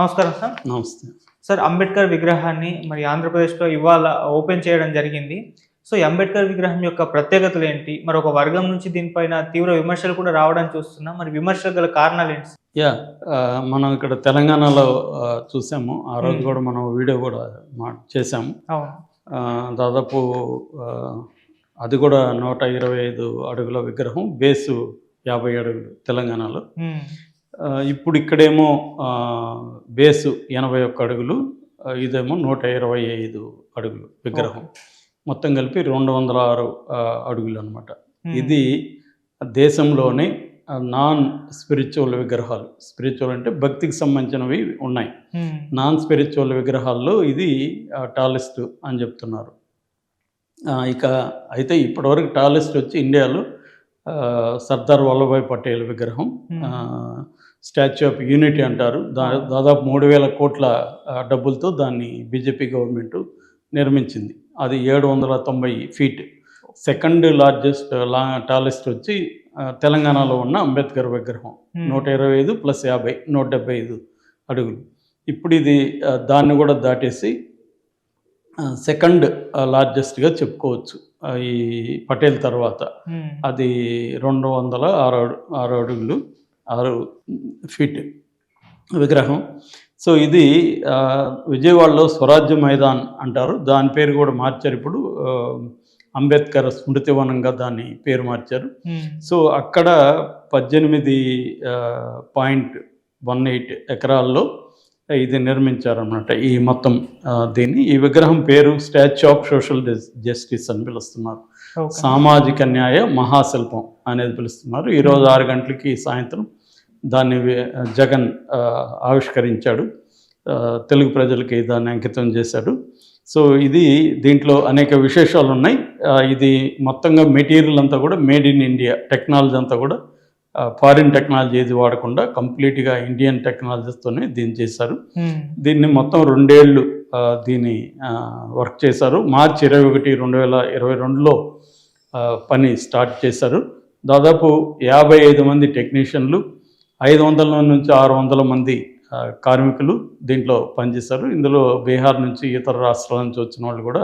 నమస్కారం సార్. నమస్తే. సార్ అంబేద్కర్ విగ్రహాన్ని మరి ఆంధ్రప్రదేశ్లో ఇవాళ ఓపెన్ చేయడం జరిగింది. సో అంబేద్కర్ విగ్రహం యొక్క ప్రత్యేకతలు ఏంటి? మరి ఒక వర్గం నుంచి దీనిపైన తీవ్ర విమర్శలు కూడా రావడం చూస్తున్నాం. మరి విమర్శలు గల కారణాలు ఏంటి? యా మనం ఇక్కడ తెలంగాణలో చూసాము. ఆ రోజు. కూడా మనం వీడియో కూడా మా చేసాము దాదాపు అది కూడా నూట ఇరవై ఐదు అడుగుల విగ్రహం బేసు యాభై అడుగులు తెలంగాణలో. ఇప్పుడు ఇక్కడేమో బేసు ఎనభై ఒక్క అడుగులు ఇదేమో నూట ఇరవై ఐదు అడుగులు విగ్రహం. మొత్తం కలిపి రెండు వందల ఆరు అడుగులు అనమాట ఇది దేశంలోనే నాన్ స్పిరిచువల్ విగ్రహాలు. స్పిరిచువల్ అంటే భక్తికి సంబంధించినవి ఉన్నాయి. నాన్ స్పిరిచువల్ విగ్రహాల్లో ఇది టాలెస్ట్ అని చెప్తున్నారు. ఇక అయితే ఇప్పటివరకు టాలెస్ట్ వచ్చి ఇండియాలో సర్దార్ వల్లభాయ్ పటేల్ విగ్రహం. స్టాచ్యూ ఆఫ్ యూనిటీ అంటారు. దా దాదాపు మూడు వేల కోట్ల డబ్బులతో దాన్ని బీజేపీ గవర్నమెంట్ నిర్మించింది. అది ఏడు వందల తొంభై ఫీట్. సెకండ్ లార్జెస్ట్ లా టాలెస్ట్ వచ్చి తెలంగాణలో ఉన్న అంబేద్కర్ విగ్రహం. నూట ఇరవై ఐదు ప్లస్ యాభై నూట డెబ్బై ఐదు అడుగులు. ఇప్పుడు ఇది దాన్ని కూడా దాటేసి సెకండ్ లార్జెస్ట్గా చెప్పుకోవచ్చు ఈ పటేల్ తర్వాత. అది రెండు వందల ఆరు ఆరు అడుగులు. ఆరు ఫీట్ విగ్రహం. సో ఇది విజయవాడలో స్వరాజ్య మైదాన్ అంటారు. దాని పేరు కూడా మార్చారు ఇప్పుడు అంబేద్కర్ స్మృతివనంగా దాన్ని పేరు మార్చారు. సో అక్కడ పద్దెనిమిది పాయింట్ వన్ ఎయిట్ ఎకరాల్లో ఇది నిర్మించారన్నమాట ఈ మొత్తం దీన్ని. ఈ విగ్రహం పేరు స్టాచ్యూ ఆఫ్ సోషల్ జస్టిస్ అని పిలుస్తున్నారు. సామాజిక న్యాయ మహాశిల్పం అనేది పిలుస్తున్నారు. ఈరోజు ఆరు గంటలకి సాయంత్రం దాన్ని జగన్ ఆవిష్కరించాడు. తెలుగు ప్రజలకి దాన్ని అంకితం చేశాడు. సో ఇది దీంట్లో అనేక విశేషాలు ఉన్నాయి. ఇది మొత్తంగా మెటీరియల్ అంతా కూడా మేడ్ ఇన్ ఇండియా. టెక్నాలజీ అంతా కూడా ఫారిన్ టెక్నాలజీ ఏది వాడకుండా కంప్లీట్గా ఇండియన్ టెక్నాలజీస్తోనే దీన్ని చేశారు. దీన్ని మొత్తం రెండేళ్ళు దీన్ని వర్క్ చేశారు. మార్చి ఇరవై ఒకటి రెండు వేల ఇరవై రెండులో పని స్టార్ట్ చేశారు. దాదాపు యాభై ఐదు మంది టెక్నీషియన్లు ఐదు వందల నుంచి ఆరు వందల మంది కార్మికులు దీంట్లో పనిచేశారు. ఇందులో బీహార్ నుంచి ఇతర రాష్ట్రాల నుంచి వచ్చిన వాళ్ళు కూడా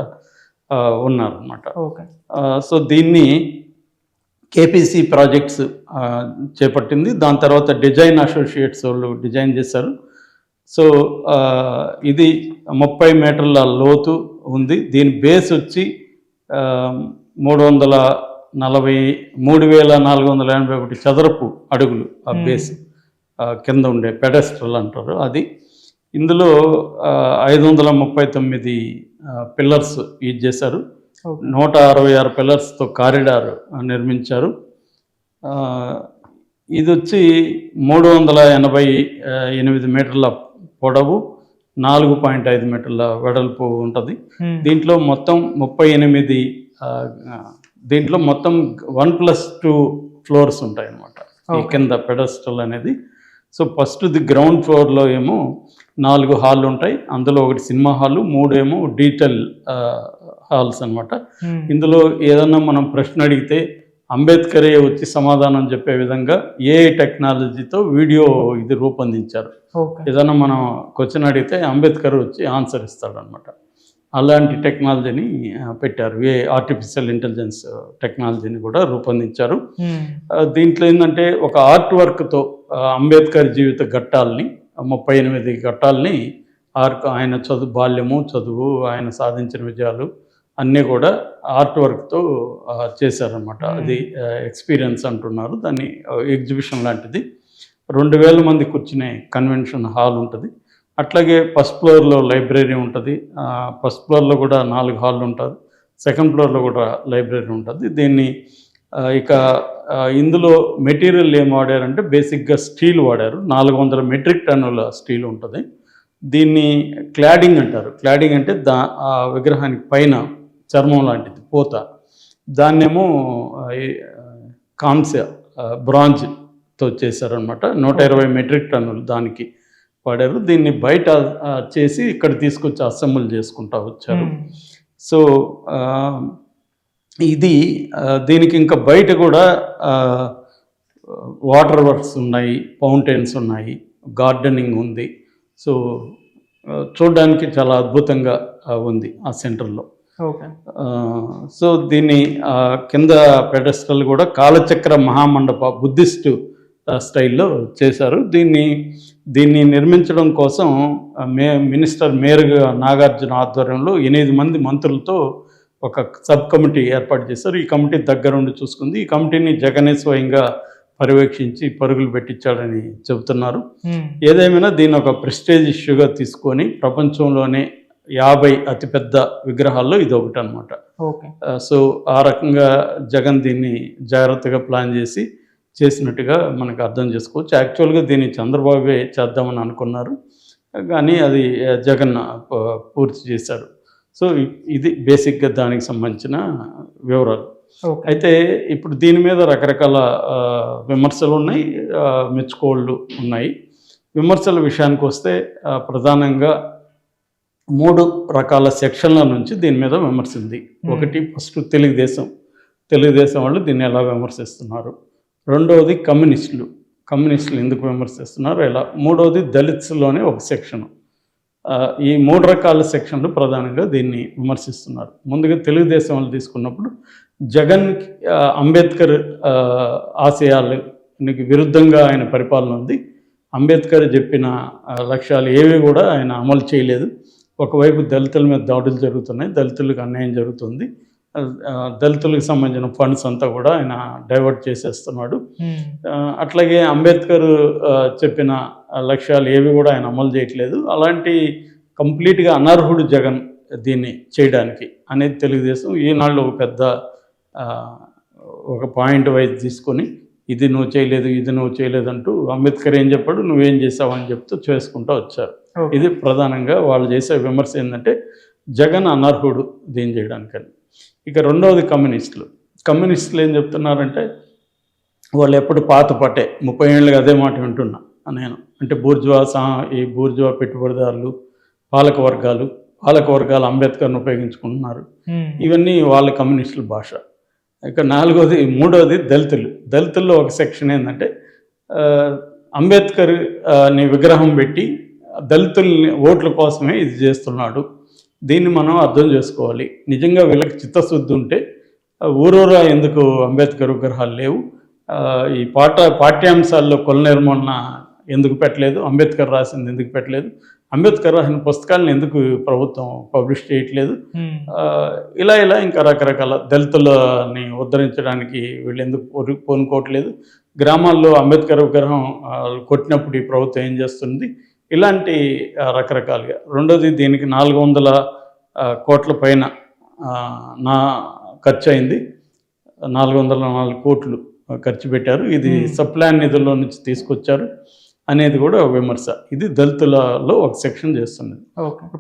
ఆ, ఉన్నారన్నమాట. ఓకే. సో దీన్ని కేపీసీ ప్రాజెక్ట్స్ చేపట్టింది. దాని తర్వాత డిజైన్ అసోసియేట్స్ వాళ్ళు డిజైన్ చేశారు. సో ఇది ముప్పై మీటర్ల లోతు ఉంది. దీని బేస్ వచ్చి మూడు వందల నలభై మూడు వేల నాలుగు వందల ఎనభై ఒకటి చదరపు అడుగులు ఆ. బేస్. కింద ఉండే పెడస్ట్రల్ అంటారు. అది ఇందులో ఐదు వందల ముప్పై తొమ్మిది పిల్లర్స్ యూజ్ చేశారు. నూట అరవై ఆరు పిల్లర్స్తో కారిడార్ నిర్మించారు. ఇది వచ్చి మూడు వందల ఎనభై ఎనిమిది మీటర్ల పొడవు నాలుగు పాయింట్ ఐదు మీటర్ల వెడల్పు ఉంటుంది. దీంట్లో మొత్తం ముప్పై ఎనిమిది దీంట్లో మొత్తం వన్ ప్లస్ టూ ఫ్లోర్స్ ఉంటాయి అన్నమాట. కింద పెడస్టల్ అనేది. సో ఫస్ట్ ది గ్రౌండ్ ఫ్లోర్లో ఏమో నాలుగు హాల్ ఉంటాయి. అందులో ఒకటి సినిమా హాలు మూడు ఏమో డీటెయిల్ హాల్స్ అన్నమాట. ఉమ్, ఇందులో ఏదన్నా మనం ప్రశ్న అడిగితే అంబేద్కరే వచ్చి సమాధానం చెప్పే విధంగా ఏ టెక్నాలజీతో వీడియో ఇది రూపొందించారు. ఏదైనా మనం క్వశ్చన్ అడిగితే అంబేద్కర్ వచ్చి ఆన్సర్ ఇస్తాడనమాట అలాంటి టెక్నాలజీని పెట్టారు. ఏ ఆర్టిఫిషియల్ ఇంటెలిజెన్స్ టెక్నాలజీని కూడా రూపొందించారు. దీంట్లో ఏంటంటే ఒక ఆర్ట్ వర్క్తో అంబేద్కర్ జీవిత ఘట్టాలని ముప్పై ఎనిమిది ఘట్టాలని ఆర్క్ ఆయన చదువు బాల్యము చదువు ఆయన సాధించిన విజయాలు అన్నీ కూడా ఆర్ట్ వర్క్తో చేశారనమాట. అది ఎక్స్పీరియన్స్ అంటున్నారు. దాన్ని ఎగ్జిబిషన్ లాంటిది. రెండు వేల మంది కూర్చునే కన్వెన్షన్ హాల్ ఉంటుంది. అట్లాగే ఫస్ట్ ఫ్లోర్లో లైబ్రరీ ఉంటుంది. ఫస్ట్ ఫ్లోర్లో కూడా నాలుగు హాల్ ఉంటుంది సెకండ్ ఫ్లోర్లో కూడా లైబ్రరీ ఉంటుంది. దీన్ని ఇక ఇందులో మెటీరియల్ ఏం వాడారంటే బేసిక్గా స్టీల్ వాడారు. నాలుగు వందల మెట్రిక్ టన్నుల స్టీల్ ఉంటుంది. దీన్ని క్లాడింగ్ అంటారు. క్లాడింగ్ అంటే దా ఆ విగ్రహానికి పైన చర్మం లాంటిది పోత. దాన్నేమో కాంస్య బ్రాంజ్తో చేశారనమాట నూట ఇరవై మెట్రిక్ టన్నులు దానికి వాడారు. దీన్ని బయట చేసి ఇక్కడ తీసుకొచ్చి అసెంబుల్ చేసుకుంటా వచ్చారు. సో ఇది దీనికి ఇంకా బయట కూడా వాటర్ వర్క్స్ ఉన్నాయి ఫౌంటైన్స్ ఉన్నాయి గార్డెనింగ్ ఉంది. సో చూడడానికి చాలా అద్భుతంగా ఉంది ఆ సెంటర్లో. సో దీన్ని కింద పెడస్టల్ కూడా కాలచక్ర మహామండప బుద్ధిస్టు స్టైల్లో చేశారు. దీన్ని దీన్ని నిర్మించడం కోసం మే మినిస్టర్ మేరుగా నాగార్జున ఆధ్వర్యంలో ఎనిమిది మంది మంత్రులతో ఒక సబ్ కమిటీ ఏర్పాటు చేశారు. ఈ కమిటీ దగ్గరుండి చూసుకుంది. ఈ కమిటీని జగనే స్వయంగా పర్యవేక్షించి పరుగులు పెట్టించాడని చెబుతున్నారు. ఏదేమైనా దీన్ని ఒక ప్రెస్టేజ్ ఇష్యూగా తీసుకొని ప్రపంచంలోనే యాభై అతిపెద్ద విగ్రహాల్లో ఇది ఒకటి అనమాట సో ఆ రకంగా జగన్ దీన్ని జాగ్రత్తగా ప్లాన్ చేసి చేసినట్టుగా మనకు అర్థం చేసుకోవచ్చు. యాక్చువల్గా దీన్ని చంద్రబాబే చేద్దామని అనుకున్నారు. కానీ అది జగన్ పూర్తి చేశారు. సో ఇది బేసిక్గా దానికి సంబంధించిన వివరాలు. అయితే ఇప్పుడు దీని మీద రకరకాల విమర్శలు ఉన్నాయి మెచ్చుకోళ్ళు ఉన్నాయి. విమర్శల విషయానికి వస్తే ప్రధానంగా మూడు రకాల సెక్షన్ల నుంచి దీని మీద విమర్శ ఉంది ఒకటి ఫస్ట్ తెలుగుదేశం. తెలుగుదేశం వాళ్ళు దీన్ని ఎలా విమర్శిస్తున్నారు? రెండవది కమ్యూనిస్టులు. కమ్యూనిస్టులు ఎందుకు విమర్శిస్తున్నారు? ఎలా మూడవది దళిత్స్లోనే ఒక సెక్షన్. ఈ మూడు రకాల సెక్షన్లు ప్రధానంగా దీన్ని విమర్శిస్తున్నారు. ముందుగా తెలుగుదేశం వాళ్ళు తీసుకున్నప్పుడు జగన్ అంబేద్కర్ ఆ, ఆశయాలకు విరుద్ధంగా ఆయన పరిపాలన ఉంది. అంబేద్కర్ చెప్పిన లక్ష్యాలు ఏవి కూడా ఆయన అమలు చేయలేదు. ఒకవైపు దళితుల మీద దాడులు జరుగుతున్నాయి దళితులకు అన్యాయం జరుగుతుంది. దళితులకు సంబంధించిన ఫండ్స్ అంతా కూడా ఆయన డైవర్ట్ చేసేస్తున్నాడు. అట్లాగే అంబేద్కర్ చెప్పిన లక్ష్యాలు ఏవి కూడా ఆయన అమలు చేయట్లేదు. అలాంటి కంప్లీట్గా అనర్హుడు జగన్ దీన్ని చేయడానికి అనేది తెలుగుదేశం ఈనాళ్ళు ఒక పెద్ద ఒక పాయింట్ వైజ్ తీసుకొని ఇది నువ్వు చేయలేదు ఇది నువ్వు చేయలేదు అంటూ అంబేద్కర్ ఏం చెప్పాడు? నువ్వేం చేసావు అని చెప్తూ చేసుకుంటూ వచ్చారు. ఇది ప్రధానంగా వాళ్ళు చేసే విమర్శ ఏంటంటే జగన్ అనర్హుడు దీన్ని చేయడానికని. ఇక రెండవది కమ్యూనిస్టులు. కమ్యూనిస్టులు ఏం చెప్తున్నారంటే వాళ్ళు ఎప్పుడు పాత పట్టే ముప్పై ఏళ్ళుగా అదే మాట వింటున్నా నేను. అంటే బూర్జువా సా ఈ బూర్జువా పెట్టుబడిదారులు పాలక వర్గాలు పాలక వర్గాలు అంబేద్కర్ను ఉపయోగించుకుంటున్నారు. ఇవన్నీ వాళ్ళ కమ్యూనిస్టుల భాష. ఇక నాలుగోది మూడోది దళితులు. దళితుల్లో ఒక సెక్షన్ ఏంటంటే ఆ, అంబేద్కర్ ఆ, ని విగ్రహం పెట్టి దళితుల్ని ఓట్ల కోసమే ఇది చేస్తున్నాడు. దీన్ని మనం అర్థం చేసుకోవాలి. నిజంగా వీళ్ళకి చిత్తశుద్ధి ఉంటే ఊరూరా ఎందుకు అంబేద్కర్ విగ్రహాలు లేవు? ఈ పాఠ పాఠ్యాంశాల్లో కుల నిర్మూలన ఎందుకు పెట్టలేదు? అంబేద్కర్ రాసింది ఎందుకు పెట్టలేదు? అంబేద్కర్ రాసిన పుస్తకాలను ఎందుకు ప్రభుత్వం పబ్లిష్ చేయట్లేదు? ఇలా ఇలా ఇంకా రకరకాల దళితులని ఉద్ధరించడానికి వీళ్ళు ఎందుకు పూను- పూనుకోవట్లేదు? గ్రామాల్లో అంబేద్కర్ విగ్రహం కొట్టినప్పుడు ఈ ప్రభుత్వం ఏం చేస్తుంది? ఇలాంటి రకరకాలుగా. రెండోది దీనికి నాలుగు వందల కోట్ల పైన నా ఖర్చు అయింది నాలుగు వందల నాలుగు కోట్లు ఖర్చు పెట్టారు. ఇది. సప్లాన్ నిధుల్లో నుంచి తీసుకొచ్చారు అనేది కూడా విమర్శ. ఇది దళితులలో ఒక సెక్షన్ చేస్తున్నది.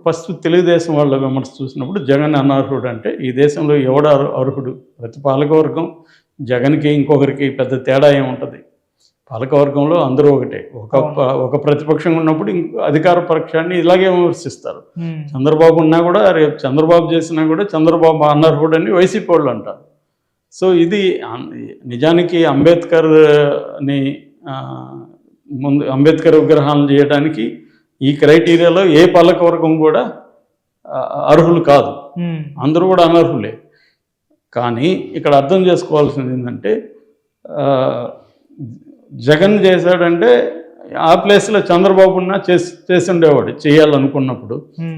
ఫస్ట్ తెలుగుదేశం వాళ్ళ విమర్శ చూసినప్పుడు జగన్ అనర్హుడు అంటే ఈ దేశంలో ఎవడు అర్హు- అర్హుడు? ప్రతి పాలకవర్గం జగన్కి ఇంకొకరికి పెద్ద తేడా ఏముంటుంది? పాలకవర్గంలో అందరూ ఒకటే. ఒక ఒక ప్రతిపక్షం ఉన్నప్పుడు ఇంకో అధికార పక్షాన్ని ఇలాగే విమర్శిస్తారు. చంద్రబాబు ఉన్నా కూడా రేపు చంద్రబాబు చేసినా కూడా చంద్రబాబు అనర్హుడు అని వైసీపీ వాళ్ళు అంటారు. సో ఇది నిజానికి అంబేద్కర్ని ముందు అంబేద్కర్ విగ్రహాలను చేయడానికి ఈ క్రైటీరియాలో ఏ పాలకవర్గం కూడా అర్హులు కాదు. అందరూ కూడా అనర్హులే. కానీ ఇక్కడ అర్థం చేసుకోవాల్సింది ఏంటంటే జగన్ చేశాడంటే ఆ ప్లేస్లో చంద్రబాబు ఉన్నా చేసి చేసి ఉండేవాడు చేయాలనుకున్నప్పుడు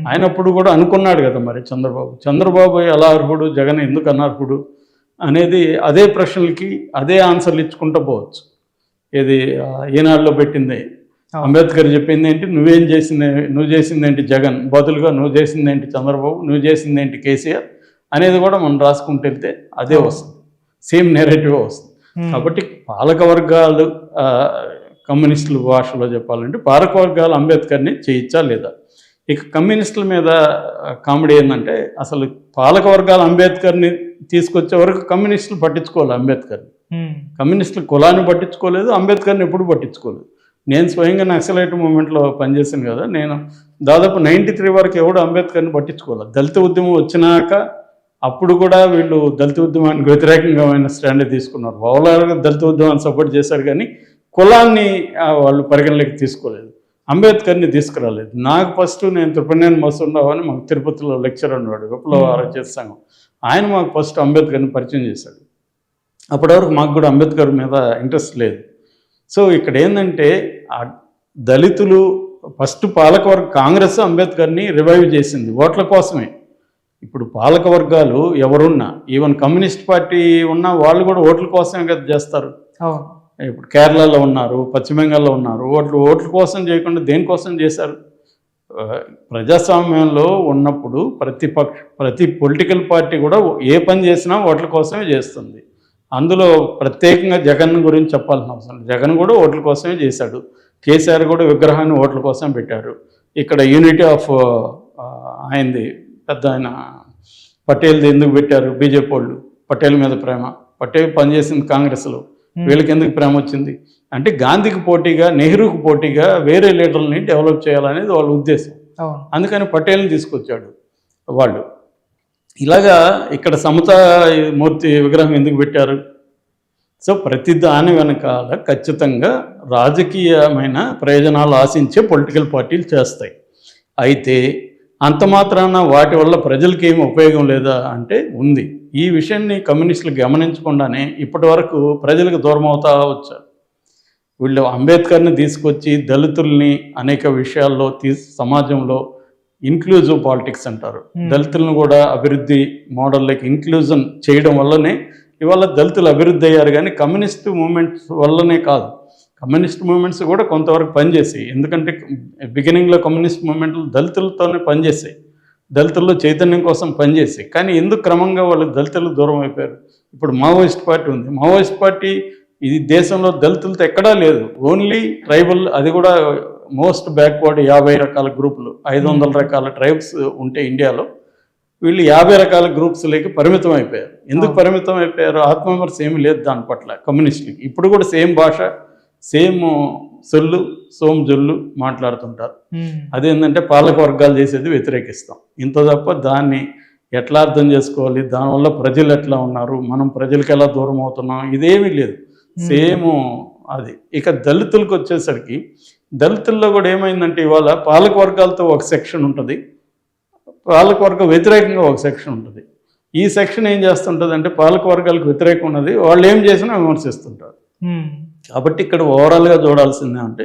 ఆయనప్పుడు కూడా అనుకున్నాడు కదా మరి చంద్రబాబు. చంద్రబాబు ఎలా అర్హుడు జగన్ ఎందుకు అనర్హుడు అనేది అదే ప్రశ్నలకి అదే ఆన్సర్లు ఇచ్చుకుంటూ పోవచ్చు. ఇది ఈనాడులో పెట్టింది. అంబేద్కర్ చెప్పింది ఏంటి? నువ్వేం చేసింది నువ్వు చేసింది ఏంటి జగన్? బదులుగా నువ్వు చేసింది ఏంటి చంద్రబాబు? నువ్వు చేసింది ఏంటి కేసీఆర్? అనేది కూడా మనం రాసుకుంటూ వెళ్తే అదే వస్తుంది. సేమ్ నెరేటివ్ వస్తుంది. కాబట్టి పాలక వర్గాలు కమ్యూనిస్టుల భాషలో చెప్పాలంటే పాలక వర్గాలు అంబేద్కర్ని చేయించా లేదా? ఇక కమ్యూనిస్టుల మీద కామెడీ ఏంటంటే అసలు పాలక వర్గాలు అంబేద్కర్ని తీసుకొచ్చే వరకు కమ్యూనిస్టులు పట్టించుకోవాలి అంబేద్కర్ని. కమ్యూనిస్టులు కులాన్ని పట్టించుకోలేదు అంబేద్కర్ని ఎప్పుడు పట్టించుకోలేదు. నేను స్వయంగా నక్సలైట్ మూమెంట్లో పనిచేశాను కదా నేను దాదాపు నైంటీ త్రీ వరకు ఎవడు అంబేద్కర్ని పట్టించుకోలేదు దళిత ఉద్యమం వచ్చినాక అప్పుడు కూడా వీళ్ళు దళిత ఉద్యమానికి వ్యతిరేకంగా స్టాండ్ తీసుకున్నారు. ఓవరాల్గా దళిత ఉద్యమాన్ని సపోర్ట్ చేశారు కానీ కులాన్ని వాళ్ళు పరిగణలోకి తీసుకోలేదు. అంబేద్కర్ని తీసుకురాలేదు. నాకు ఫస్ట్ నేను త్రిపుణేని మస్తుండవు అని మాకు తిరుపతిలో లెక్చర్ ఉన్నాడు విప్లవ. ఆరోగ్య సంఘం. ఆయన మాకు ఫస్ట్ అంబేద్కర్ని పరిచయం చేశాడు. అప్పటి వరకు మాకు కూడా అంబేద్కర్ మీద ఇంట్రెస్ట్ లేదు. సో ఇక్కడ ఏంటంటే దళితులు ఫస్ట్ పాలకవర్గ కాంగ్రెస్ అంబేద్కర్ని రివైవ్ చేసింది ఓట్ల కోసమే. ఇప్పుడు పాలక వర్గాలు ఎవరున్నా ఈవెన్ కమ్యూనిస్ట్ పార్టీ ఉన్నా వాళ్ళు కూడా ఓట్ల కోసమే కదా చేస్తారు. ఇప్పుడు కేరళలో ఉన్నారు పశ్చిమ బెంగాల్లో ఉన్నారు ఓట్లు ఓట్ల కోసం చేయకుండా దేనికోసం చేశారు? ప్రజాస్వామ్యంలో ఉన్నప్పుడు ప్రతి పక్ష ప్రతి పొలిటికల్ పార్టీ కూడా ఏ పని చేసినా ఓట్ల కోసమే చేస్తుంది. అందులో ప్రత్యేకంగా జగన్ గురించి చెప్పాల్సిన అవసరం. జగన్ కూడా ఓట్ల కోసమే చేశాడు. కేసీఆర్ కూడా విగ్రహాన్ని ఓట్ల కోసం పెట్టారు. ఇక్కడ యూనిటీ ఆఫ్ ఆయనది పెద్ద ఆయన. పటేల్ది ఎందుకు పెట్టారు? బీజేపీ వాళ్ళు. పటేల్ మీద ప్రేమ. పటేల్ పనిచేసింది కాంగ్రెస్లో. వీళ్ళకి ఎందుకు ప్రేమ వచ్చింది? అంటే గాంధీకి పోటీగా నెహ్రూకి పోటీగా వేరే లీడర్లని డెవలప్ చేయాలనేది వాళ్ళ ఉద్దేశం. అందుకని పటేల్ని తీసుకొచ్చాడు వాళ్ళు. ఇలాగా ఇక్కడ సమతా మూర్తి విగ్రహం ఎందుకు పెట్టారు? సో ప్రతి దాని వెనకాల ఖచ్చితంగా రాజకీయమైన ప్రయోజనాలు ఆశించే పొలిటికల్ పార్టీలు చేస్తాయి. అయితే అంత మాత్రాన వాటి వల్ల ప్రజలకి ఏమి ఉపయోగం లేదా అంటే ఉంది. ఈ విషయాన్ని కమ్యూనిస్టులు గమనించకుండానే ఇప్పటి వరకు ప్రజలకు దూరం అవుతా వచ్చారు. వీళ్ళు అంబేద్కర్ని తీసుకొచ్చి దళితుల్ని అనేక విషయాల్లో తీసు సమాజంలో ఇన్క్లూజివ్ పాలిటిక్స్ అంటారు. దళితులను కూడా అభివృద్ధి మోడల్లోకి ఇంక్లూజన్ చేయడం వల్లనే ఇవాళ దళితులు అభివృద్ధి అయ్యారు కానీ కమ్యూనిస్ట్ మూమెంట్స్ వల్లనే కాదు. కమ్యూనిస్ట్ మూమెంట్స్ కూడా కొంతవరకు పనిచేసాయి. ఎందుకంటే బిగినింగ్లో కమ్యూనిస్ట్ మూమెంట్లు దళితులతోనే పనిచేసాయి. దళితుల్లో చైతన్యం కోసం పనిచేసాయి. కానీ ఎందుకు క్రమంగా వాళ్ళు దళితులు దూరం అయిపోయారు? ఇప్పుడు మావోయిస్ట్ పార్టీ ఉంది. మావోయిస్ట్ పార్టీ ఇది దేశంలో దళితులతో ఎక్కడా లేదు. ఓన్లీ ట్రైబల్ అది కూడా మోస్ట్ బ్యాక్వర్డ్ యాభై రకాల గ్రూపులు. ఐదు వందల రకాల ట్రైబ్స్ ఉంటే ఇండియాలో. వీళ్ళు యాభై రకాల గ్రూప్స్లోకి పరిమితం అయిపోయారు. ఎందుకు. పరిమితం అయిపోయారు? ఆత్మవిమర్శ ఏమీ లేదు దాని పట్ల కమ్యూనిస్టులకి. ఇప్పుడు కూడా సేమ్ భాష సేమ్ సొల్లు సోమ్ జొల్లు మాట్లాడుతుంటారు. అదేంటంటే పాలక వర్గాలు చేసేది వ్యతిరేకిస్తాం. ఇంత తప్ప దాన్ని ఎట్లా అర్థం చేసుకోవాలి? దానివల్ల ప్రజలు ఎట్లా ఉన్నారు? మనం ప్రజలకు ఎలా దూరం అవుతున్నాం? ఇదేమీ లేదు. సేమ్ అది. ఇక దళితులకు వచ్చేసరికి దళితుల్లో కూడా ఏమైందంటే ఇవాళ పాలక వర్గాలతో ఒక సెక్షన్ ఉంటుంది. పాలక వర్గ వ్యతిరేకంగా ఒక సెక్షన్ ఉంటుంది. ఈ సెక్షన్ ఏం చేస్తుంటుంది అంటే పాలక వర్గాలకు వ్యతిరేకం ఉన్నది. వాళ్ళు ఏం చేసినా విమర్శిస్తుంటారు. కాబట్టి ఇక్కడ ఓవరాల్గా చూడాల్సిందే అంటే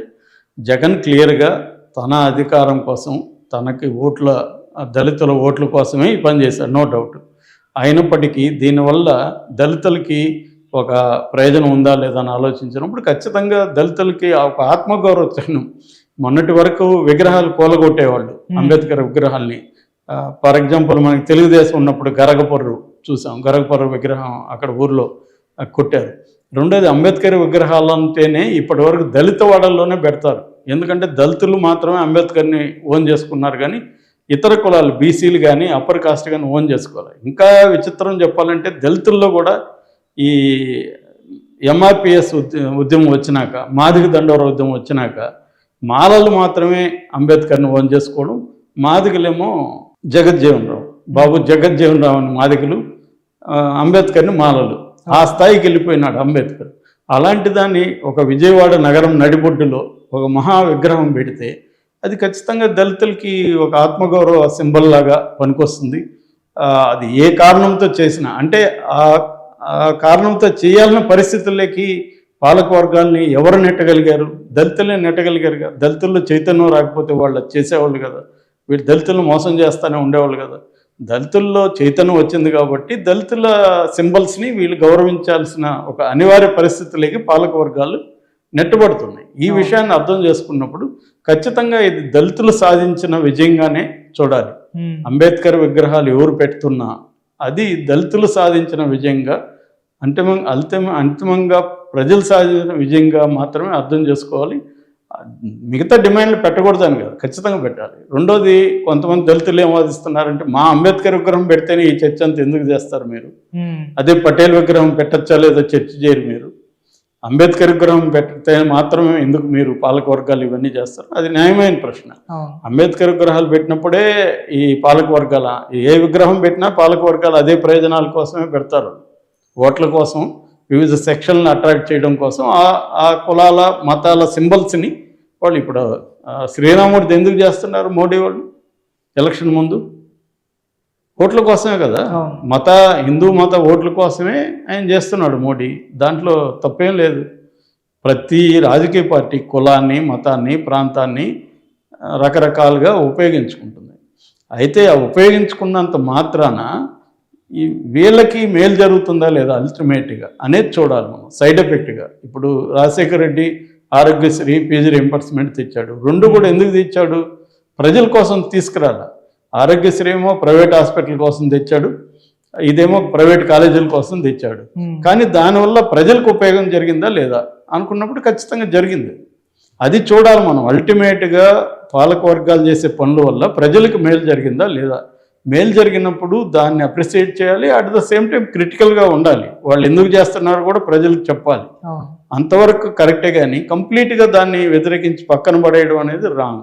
జగన్ క్లియర్గా తన అధికారం కోసం తనకి ఓట్ల దళితుల ఓట్ల కోసమే ఈ పని చేశాడు నో డౌట్. అయినప్పటికీ దీనివల్ల దళితులకి ఒక ప్రయోజనం ఉందా లేదా అని ఆలోచించినప్పుడు ఖచ్చితంగా దళితులకి ఒక ఆత్మగౌరవ చిహ్నం మొన్నటి వరకు విగ్రహాలు కూలగొట్టేవాళ్ళు అంబేద్కర్ విగ్రహాల్ని. ఫర్ ఎగ్జాంపుల్ మనకి తెలుగుదేశం ఉన్నప్పుడు గరగపొర్రు చూసాం గరగపొర్రు విగ్రహం అక్కడ ఊర్లో కొట్టారు. రెండోది అంబేద్కర్ విగ్రహాలు అంటేనే దళిత వాడల్లోనే పెడతారు. ఎందుకంటే దళితులు మాత్రమే అంబేద్కర్ని ఓన్ చేసుకున్నారు కానీ ఇతర కులాలు బీసీలు కానీ అప్పర్ కాస్ట్ కానీ ఓన్ చేసుకోవాలి. ఇంకా విచిత్రం చెప్పాలంటే దళితుల్లో కూడా ఈ ఎంఆర్పిఎస్ ఉద్యమం వచ్చినాక మాదిగ దండోర ఉద్యమం వచ్చినాక మాలలు మాత్రమే అంబేద్కర్ని ఓన్ చేసుకోవడం మాదిగలేమో జగజ్జీవన్ రావు బాబు జగజ్జీవన్ రావు అని మాదికలు అంబేద్కర్ని మాలలు. ఆ స్థాయికి వెళ్ళిపోయినాడు అంబేద్కర్. అలాంటి దాన్ని ఒక విజయవాడ నగరం నడిబొడ్డులో ఒక మహా విగ్రహం పెడితే అది ఖచ్చితంగా దళితులకి ఒక ఆత్మగౌరవ సింబల్ లాగా పనికొస్తుంది. అది ఏ కారణంతో చేసినా అంటే ఆ కారణంతో చేయాలన్న పరిస్థితుల్లోకి పాలకవర్గాల్ని ఎవరు నెట్టగలిగారు? దళితులే నెట్టగలిగారు కదా. దళితుల్లో చైతన్యం రాకపోతే వాళ్ళు చేసేవాళ్ళు కదా. వీళ్ళు దళితులను మోసం చేస్తూనే ఉండేవాళ్ళు కదా. దళితుల్లో చైతన్యం వచ్చింది కాబట్టి దళితుల సింబల్స్ని వీళ్ళు గౌరవించాల్సిన ఒక అనివార్య పరిస్థితులకి పాలక వర్గాలు నెట్టబడుతున్నాయి ఈ. విషయాన్ని అర్థం చేసుకున్నప్పుడు ఖచ్చితంగా ఇది దళితులు సాధించిన విజయంగానే చూడాలి. అంబేద్కర్ విగ్రహాలు ఎవరు పెడుతున్నా అది దళితులు సాధించిన విజయంగా అంతిమ అంతిమ అంతిమంగా ప్రజలు సాధించిన విజయంగా మాత్రమే అర్థం చేసుకోవాలి మిగతా డిమాండ్లు పెట్టకూడదని కాదు ఖచ్చితంగా పెట్టాలి. రెండోది కొంతమంది దళితులు ఏం వాదిస్తున్నారంటే మా అంబేద్కర్ విగ్రహం పెడితేనే ఈ చర్చ అంత ఎందుకు చేస్తారు మీరు. అదే పటేల్ విగ్రహం పెట్టచ్చా లేదో చర్చ చేయరు మీరు? అంబేద్కర్ విగ్రహం పెడితే మాత్రమే ఎందుకు మీరు పాలక వర్గాలు ఇవన్నీ చేస్తారు? అది న్యాయమైన ప్రశ్న. అంబేద్కర్ విగ్రహాలు పెట్టినప్పుడే ఈ పాలక వర్గాల ఏ విగ్రహం పెట్టినా పాలక వర్గాలు అదే ప్రయోజనాల కోసమే పెడతారు. ఓట్ల కోసం వివిధ సెక్షన్లను అట్రాక్ట్ చేయడం కోసం ఆ ఆ కులాల మతాల సింబల్స్ని వాళ్ళు ఇప్పుడు శ్రీరాముడిది ఎందుకు చేస్తున్నారు మోడీ వాళ్ళు? ఎలక్షన్ ముందు? ఓట్ల కోసమే కదా. మత హిందూ మత ఓట్ల కోసమే ఆయన చేస్తున్నాడు మోడీ. దాంట్లో తప్పేం లేదు. ప్రతి రాజకీయ పార్టీ కులాన్ని మతాన్ని ప్రాంతాన్ని రకరకాలుగా ఉపయోగించుకుంటుంది. అయితే ఆ ఉపయోగించుకున్నంత మాత్రాన ఈ వీళ్ళకి మేలు జరుగుతుందా లేదా అల్టిమేట్గా అనేది చూడాలి మనం. సైడ్ ఎఫెక్ట్గా ఇప్పుడు రాజశేఖర రెడ్డి ఆరోగ్యశ్రీ పీజీ రింబర్స్మెంట్ తెచ్చాడు. రెండు కూడా ఎందుకు తెచ్చాడు? ప్రజల కోసం తీసుకురాల. ఆరోగ్యశ్రీ ఏమో ప్రైవేట్ హాస్పిటల్ కోసం తెచ్చాడు. ఇదేమో ప్రైవేట్ కాలేజీల కోసం తెచ్చాడు. ఉమ్. కానీ దానివల్ల ప్రజలకు ఉపయోగం జరిగిందా లేదా అనుకున్నప్పుడు ఖచ్చితంగా జరిగింది. అది చూడాలి మనం. అల్టిమేట్గా పాలక వర్గాలు చేసే పనుల వల్ల ప్రజలకు మేలు జరిగిందా లేదా? మేలు జరిగినప్పుడు దాన్ని అప్రిసియేట్ చేయాలి. అట్ ద సేమ్ టైం క్రిటికల్గా ఉండాలి. వాళ్ళు ఎందుకు చేస్తున్నారో కూడా ప్రజలకు చెప్పాలి. అంతవరకు కరెక్టే కానీ కంప్లీట్గా దాన్ని వ్యతిరేకించి పక్కన పడేయడం అనేది రాంగ్.